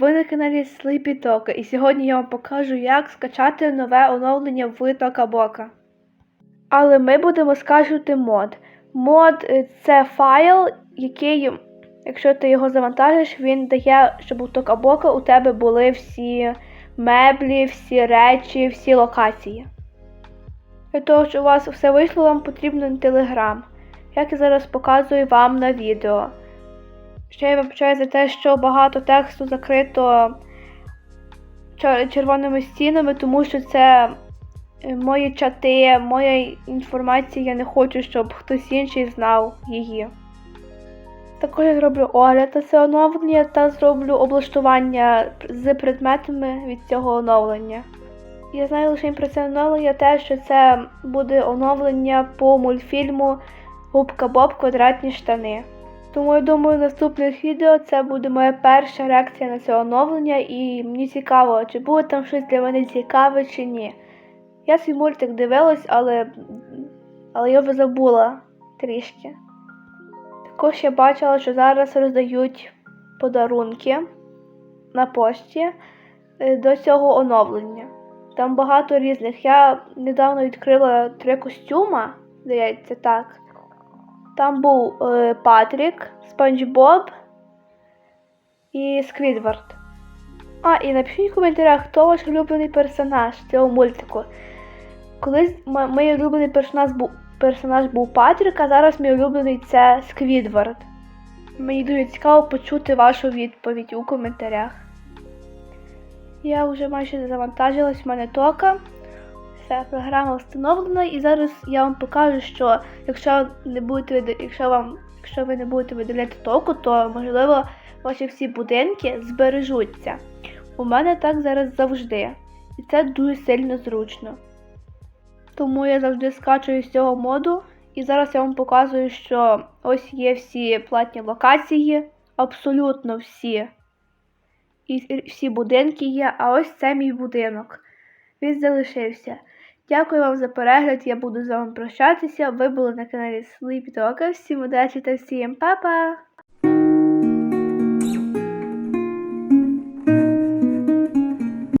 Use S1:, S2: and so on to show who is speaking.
S1: ви на каналі Sleepy Toka. І сьогодні я вам покажу, як скачати нове оновлення в Токабока. Але ми будемо скачувати мод. Мод е, це файл, який, якщо ти його завантажиш, він дає, щоб у Токабока у тебе були всі меблі, всі речі, всі локації. Для того, щоб у вас все вийшло, вам потрібен телеграм, як я зараз показую вам на відео. Ще я вибачаю за те, що багато тексту закрито червоними стінами, тому що це е, мої чати, моя інформація, я не хочу, щоб хтось інший знав її. Також я зроблю огляд на це оновлення та зроблю облаштування з предметами від цього оновлення. Я знаю лише про це оновлення те, що це буде оновлення по мультфільму Губка Боб квадратні штани. Тому я думаю, в наступних відео це буде моя перша реакція на це оновлення, і мені цікаво, чи буде там щось для мене цікаве чи ні. Я свій мультик дивилась, але, але я вже забула трішки. Також я бачила, що зараз роздають подарунки на пошті е, до цього оновлення. Там багато різних. Я недавно відкрила три костюма, здається, так. Там був е, Патрік, Спанч Боб і Сквідвард. А, і напишіть в коментарях, хто ваш улюблений персонаж цього мультику. Колись мій улюблений персонаж був, персонаж був Патрік, а зараз мій улюблений це Сквідвард. Мені дуже цікаво почути вашу відповідь у коментарях. Я вже майже завантажилась в мене тока. Все, програма встановлена, і зараз я вам покажу, що якщо не будете якщо вам, якщо ви не будете виділяти току, то можливо ваші всі будинки збережуться. У мене так зараз завжди. І це дуже сильно зручно. Тому я завжди скачую з цього моду. І зараз я вам показую, що ось є всі платні локації, абсолютно всі. І всі будинки є, а ось це мій будинок. Він залишився. Дякую вам за перегляд. Я буду з вами прощатися. Ви були на каналі Sleepy Talker. Всім удачі та всім па-па!